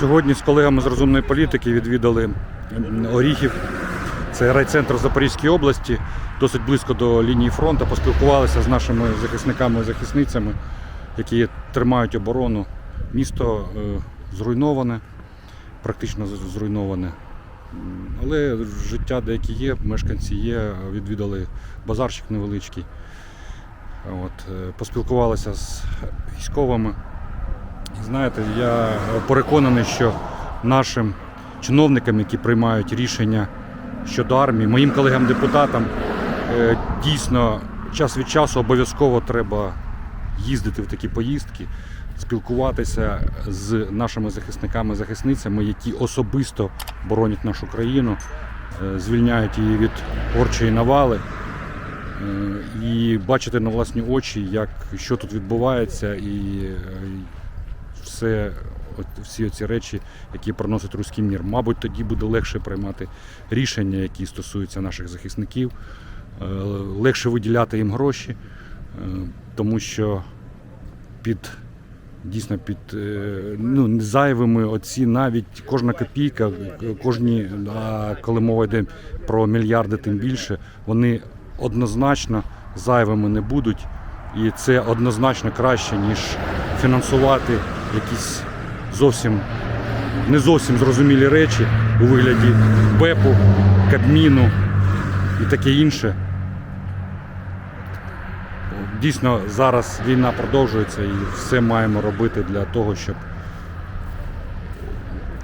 Сьогодні з колегами з розумної політики відвідали Оріхів. Це райцентр в Запорізькій області, досить близько до лінії фронту. Поспілкувалися з нашими захисниками і захисницями, які тримають оборону. Місто е, зруйноване, практично зруйноване. Але життя деякі є, мешканці є, відвідали базарчик невеличкий. От, е, поспілкувалися з військовими. Знаєте, я переконаний, що нашим чиновникам, які приймають рішення щодо армії, моїм колегам-депутатам, е, дійсно час від часу обов'язково треба їздити в такі поїздки, спілкуватися з нашими захисниками захисницями, які особисто боронять нашу країну, е, звільняють її від орчої навали. Е, І бачити на власні очі, як що тут відбувається, і все, всі ці речі, які приносить руський мір. Мабуть, тоді буде легше приймати рішення, які стосуються наших захисників, е, легше виділяти їм гроші, е, тому що під дійсно під е, ну, зайвими оці навіть кожна копійка, кожні, а коли мова йде про мільярди, тим більше, вони однозначно зайвими не будуть. І це однозначно краще, ніж фінансувати якісь зовсім не зовсім зрозумілі речі у вигляді БЕПу, Кабміну і таке інше. Дійсно, зараз війна продовжується і все маємо робити для того, щоб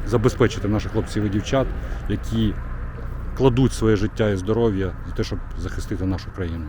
забезпечити наших хлопців і дівчат, які кладуть своє життя і здоров'я за те, щоб захистити нашу країну.